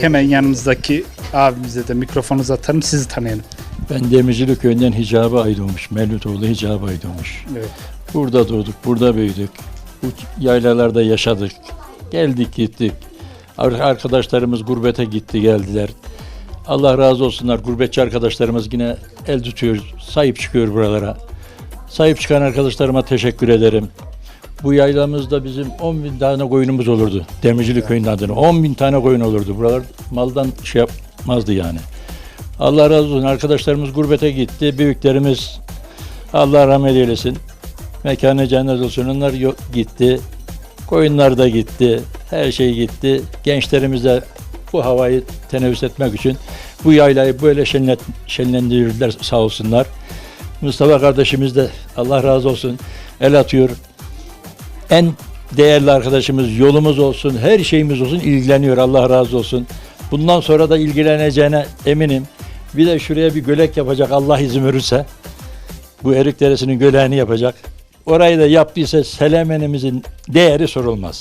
Hemen yanımızdaki abimize de mikrofonu uzatalım sizi tanıyalım. Ben Demircilik köyünden Hicabi Aydınmış, Mevlütoğlu Hicabi Aydınmış. Evet. Burada doğduk, burada büyüdük. Bu yaylalarda yaşadık. Geldik gittik. Ar- Arkadaşlarımız gurbete gitti geldiler. Allah razı olsunlar. Gurbetçi arkadaşlarımız yine el tutuyor, sahip çıkıyor buralara. Sahip çıkan arkadaşlarıma teşekkür ederim. Bu yaylamızda bizim 10 bin tane koyunumuz olurdu. Demircilik köyünün adına. 10 bin tane koyun olurdu. Buralar maldan şey yapmazdı yani. Allah razı olsun. Arkadaşlarımız gurbete gitti. Büyüklerimiz Allah rahmet eylesin. Mekanı cennet olsun. Onlar gitti. Koyunlar da gitti. Her şey gitti. Gençlerimiz de bu havayı teneffüs etmek için bu yaylayı böyle şenlet, şenlendirirler sağ olsunlar. Mustafa kardeşimiz de Allah razı olsun el atıyor. En değerli arkadaşımız yolumuz olsun, her şeyimiz olsun ilgileniyor Allah razı olsun. Bundan sonra da ilgileneceğine eminim. Bir de şuraya bir gölek yapacak Allah izin verirse. Bu Erik Deresi'nin göleğini yapacak. Orayı da yaptıysa Selemenimizin değeri sorulmaz.